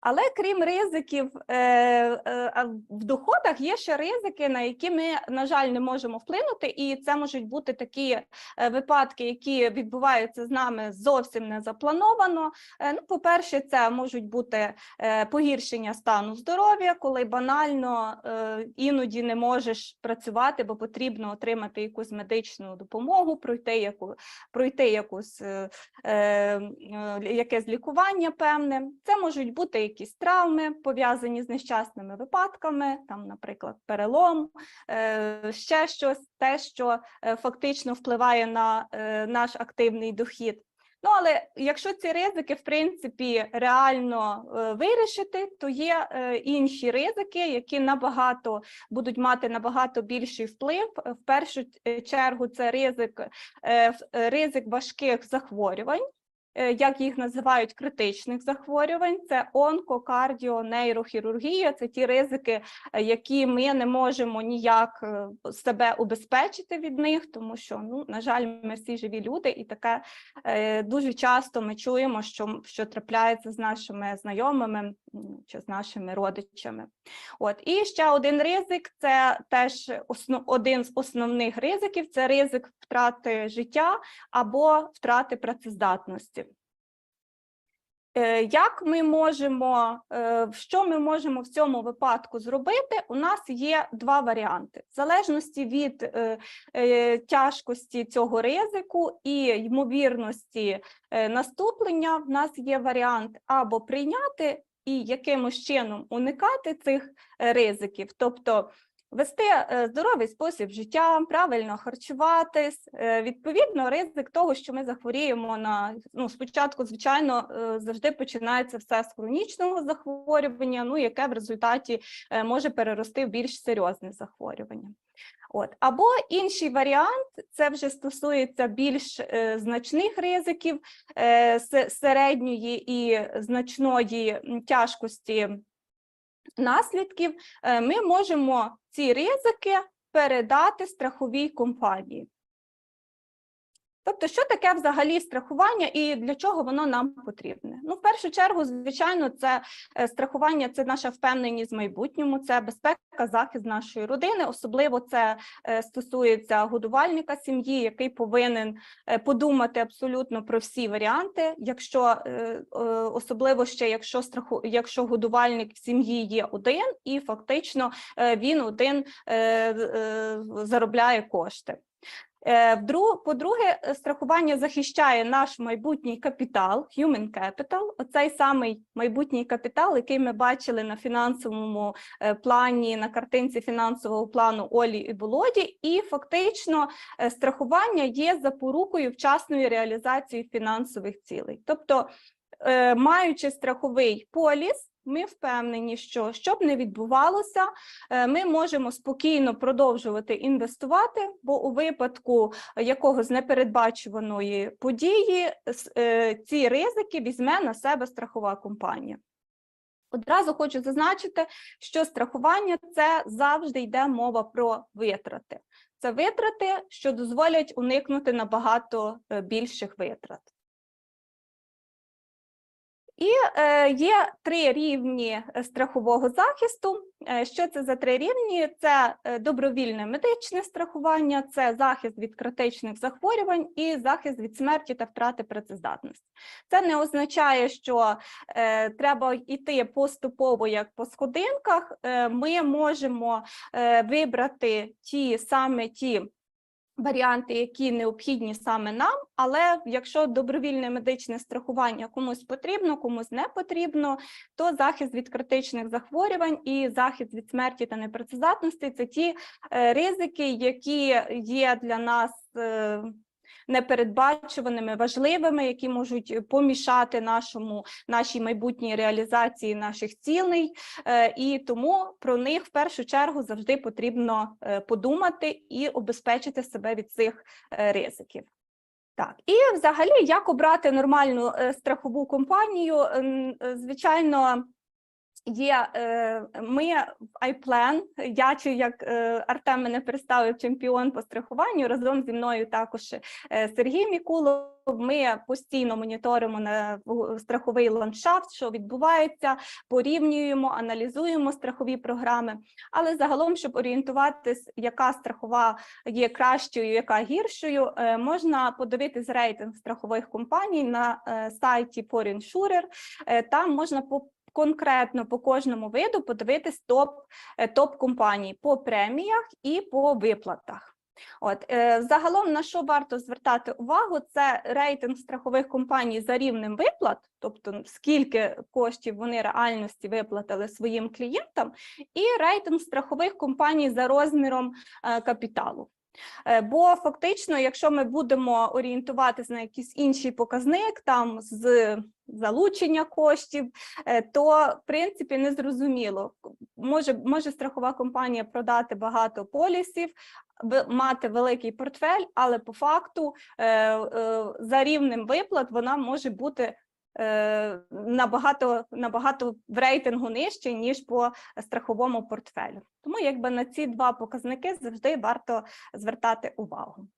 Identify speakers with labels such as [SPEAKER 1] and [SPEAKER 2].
[SPEAKER 1] Але крім ризиків е, е, в доходах є ще ризики, на які ми, на жаль, не можемо вплинути, і це можуть бути такі е, випадки, які відбуваються з нами зовсім не заплановано. Ну, по-перше, це можуть бути погіршення стану здоров'я, коли банально іноді не можеш працювати, бо потрібно отримати якусь медичну допомогу, пройти яку пройти якусь якесь лікування певне. Це можуть бути якісь травми, пов'язані з нещасними випадками, там, наприклад, перелом, е, ще щось, те, що е, фактично впливає на е, наш активний дохід. Ну, але якщо ці ризики, в принципі, реально вирішити, то є інші ризики, які набагато будуть мати набагато більший вплив. В першу чергу це ризик, ризик важких захворювань, як їх називають критичних захворювань, це онко, кардіо, нейрохірургія. Це ті ризики, е, які ми не можемо ніяк е, себе убезпечити від них, тому що, ну, на жаль, ми всі живі люди, і таке е, дуже часто ми чуємо, що, що трапляється з нашими знайомими чи з нашими родичами. От і ще один ризик це теж основ, один з основних ризиків це ризик втрати життя або втрати працездатності. Е, Як ми можемо, е, що ми можемо в цьому випадку зробити? У нас є два варіанти. В залежності від е, тяжкості цього ризику і ймовірності наступлення, в нас є варіант або прийняти і якимось чином уникати цих ризиків, тобто вести е, здоровий спосіб життя, правильно харчуватись. Е, Відповідно, ризик того, що ми захворіємо на ну, спочатку, звичайно, е, завжди починається все з хронічного захворювання, ну яке в результаті може перерости в більш серйозне захворювання. От або інший варіант це вже стосується більш е, значних ризиків е, середньої і значної тяжкості наслідків. Е, ми можемо ці ризики передати страховій компанії. Тобто, що таке взагалі страхування і для чого воно нам потрібне? Ну, в першу чергу, звичайно, це е, страхування, це наша впевненість в майбутньому, це безпека, захист нашої родини. Особливо це е, стосується годувальника сім'ї, який повинен е, подумати абсолютно про всі варіанти. Якщо особливо ще якщо страху, якщо годувальник в сім'ї є один, і фактично він один заробляє кошти. Е, По-друге, е, страхування захищає наш майбутній капітал, human capital, оцей самий майбутній капітал, який ми бачили на фінансовому е, плані, на картинці фінансового плану Олі і Володі, і фактично страхування є запорукою вчасної реалізації фінансових цілей. Тобто, маючи страховий поліс, ми впевнені, що щоб не відбувалося, е, ми можемо спокійно продовжувати інвестувати, бо у випадку якогось непередбачуваної події е, ці ризики візьме на себе страхова компанія. Одразу хочу зазначити, що страхування це завжди йде мова про витрати. Це витрати, що дозволять уникнути набагато е, більших витрат. І е, є три рівні е, страхового захисту. Е, Що це за три рівні? Це добровільне медичне страхування, це захист від критичних захворювань і захист від смерті та втрати працездатності. Це не означає, що треба йти поступово, як по сходинках. Ми можемо вибрати ті саме ті варіанти, які необхідні саме нам, але якщо добровільне медичне страхування комусь потрібно, комусь не потрібно, то захист від критичних захворювань і захист від смерті та непрацездатності це ті е, ризики, які є для нас. Е, Непередбачуваними, важливими, які можуть помішати нашому нашій майбутній реалізації наших цілей, Е, і тому про них в першу чергу завжди потрібно е, подумати і обезпечити себе від цих е, ризиків. Так, і взагалі, як обрати нормальну е, страхову компанію? Ем, е, Звичайно, Є е, ми iPlan, я чи як е, Артем мене представив чемпіон по страхуванню. Разом зі мною також е, Сергій Мікулов. Ми постійно моніторимо на страховий ландшафт, що відбувається, порівнюємо, аналізуємо страхові програми. Але загалом, щоб орієнтуватись, яка страхова є кращою, яка гіршою, можна подивитись рейтинг страхових компаній на сайті ForInsurer. Е, Там можна по конкретно по кожному виду подивитись топ, е, по преміях і по виплатах. От е, загалом на що варто звертати увагу, це рейтинг страхових компаній за рівнем виплат, тобто скільки коштів вони реальності виплатили своїм клієнтам, і рейтинг страхових компаній за розміром е, капіталу. Е, Бо фактично, якщо ми будемо орієнтуватися на якийсь інший показник, там з залучення коштів, е, то в принципі не зрозуміло. Може, може страхова компанія продати багато полісів, мати великий портфель, але по факту е, за рівнем виплат вона може бути. Е, Набагато набагато в рейтингу нижче ніж по страховому портфелю. Тому якби на ці два показники завжди варто звертати увагу.